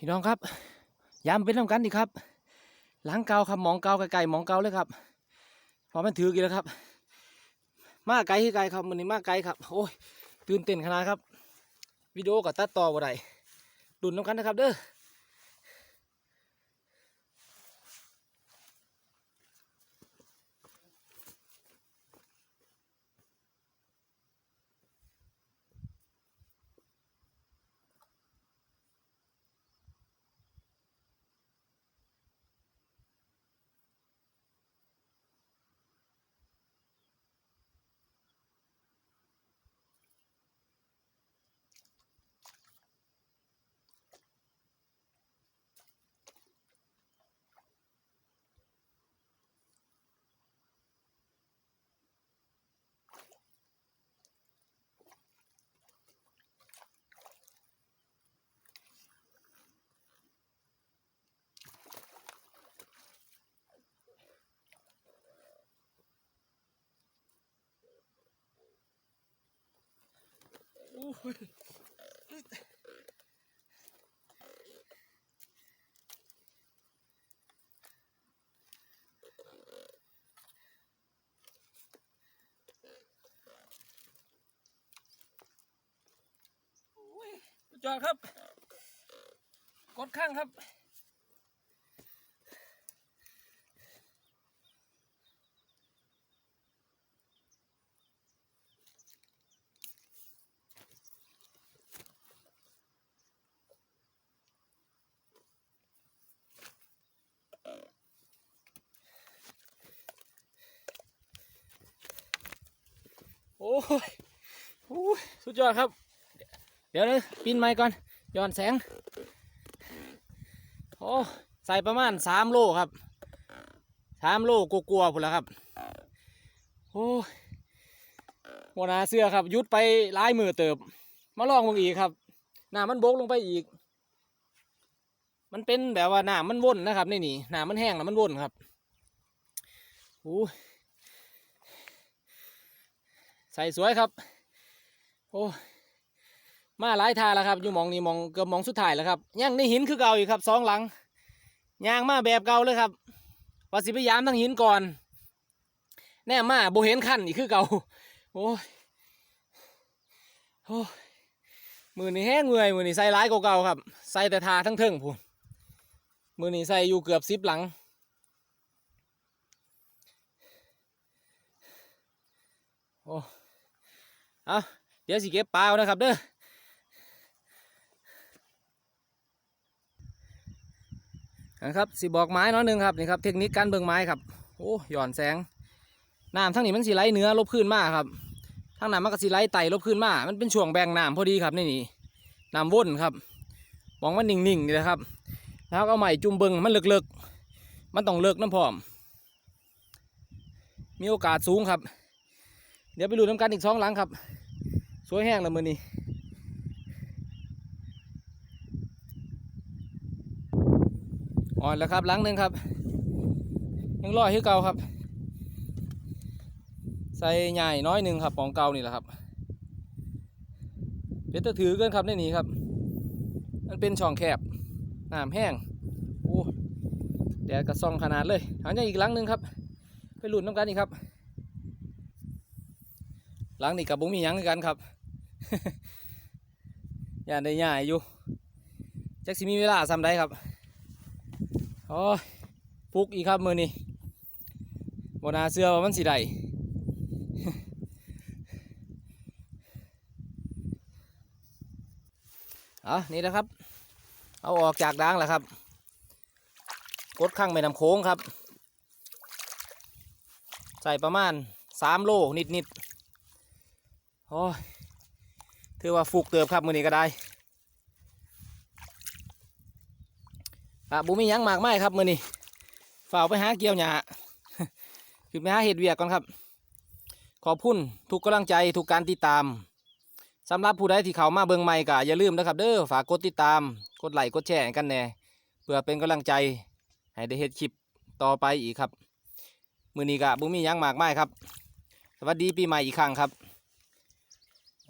พี่น้องครับ ยามเป็นน้ำกันดีครับ หลังเกาครับหมองเกาไกลๆหมองเกาเลยครับพอมันถือกี่แล้วครับ มาไกลที่ไกลครับมันนี้มาไกลครับ โอ้ยตื่นเต้นขนาดครับ วิดีโอกับตัดต่อบ่ได้ดุนน้ำกันนะครับ เด้อ จอดครับ กดข้างครับ โอ้ยโอ้ยสุดยอดครับ เดี๋ยวนะปินไม้ก่อนย้อนแสง โอ้ใส่ประมาณสามโลครับสามโลกลัวๆพุ่นแล้วครับ โอ้ยหัวนาเสื้อครับ ยุดไปลายมือเติบ มาลองมึงอีกครับหน้ามันบกลงไปอีก มันเป็นแบบว่าหน้ามันว่นนะครับนี่นี่หน้ามันแห้งแล้วมันว่นครับโอ้ย ส่สวยครับ โอ้มาหลายทาแล้วครับอยู่มองนี่มองเกือบมองสุดท้ายแล้วครับยังในหินคือเก่าอยู่ครับสองหลังยางมาแบบเก่าเลยครับว่าสิพยายามทั้งหินก่อน แน่มาโบเห็นขั้นอีกคือเก่าโอ้โอ้มือนี่แห้งเงยมือนี่ใส่ร้ายกว่าเก่าครับ ใส่แต่ทาทั้งเทิงพูนมือนี่ใส่อยู่เกือบสิบหลังโอ้ เอาเดี๋ยวสิเก็บปลาเอานะครับเด้อนะครับสิบอกไม้น้อยหนึ่งครับนี่ครับเทคนิคการเบิ่งไม้ครับโอ้หย่อนแสงน้ำทั้งนี้มันสีไหลเนื้อลบขึ้นมากครับทั้งน้ำมันก็สีไหลไต่ลบขึ้นมามันเป็นช่วงแบ่งน้ำพอดีครับนี่นี่น้ำว่นครับมองมันนิ่งๆนี่นะครับแล้วก็เอาใหม่จุ่มเบิ่งมันเลิกๆมันต้องเลิกน้ำพร้อม มีโอกาสสูงครับ เดี๋ยวไปดูน้ำกันอีกสองหลังครับ สวยแห้งแล้วมือนี้อ่อนแล้วครับหลังหนึ่งครับ ยังรอยให้เก่าครับ ใส่ใหญ่น้อยหนึ่งครับของเก่านี่แหละครับเพชรถือเกินครับในนี้ครับ มันเป็นช่องแคบน้ำแห้งโอ้แดดกระซองขนาดเลยหาอย่างอีกหลังหนึ่งครับ ไปหลุดน้ำกันอีกครับหลังนี้กับบุ้งมียังกันครับ ย่าได้ใหญ่อยู่จักสิมีเวลาซ้ำได้ครับโอ้ยฟุกอีกครับมือนี่บนาเสื้อว่ามันสีใดเอานี่นะครับ เอาออกจากด่างแล้วครับ กดข้างไปนำโค้งครับ ใส่ประมาณสามโลนิดนิดๆโอ้ย ถือว่าฟุกเติบครับมือนี้ก็ได้อะบุมียังมากไม้ครับมือนี้ฝ่าไปหาเกี่ยวหญ้าคือไปหาเห็ดเวียกก่อนครับ ขอบคุณทุกกำลังใจทุกการติดตามสำหรับผู้ใดที่เขามาเบิ่งใหม่ก็อย่าลืมนะครับ เด้อฝากกดติดตามกดไลค์กดแชร์กันแน่เพื่อเป็นกำลังใจให้ได้เฮ็ดคลิปต่อไปอีกครับ มือนี้ก็บุมียังมากไม้ครับ สวัสดีปีใหม่อีกครั้งครับ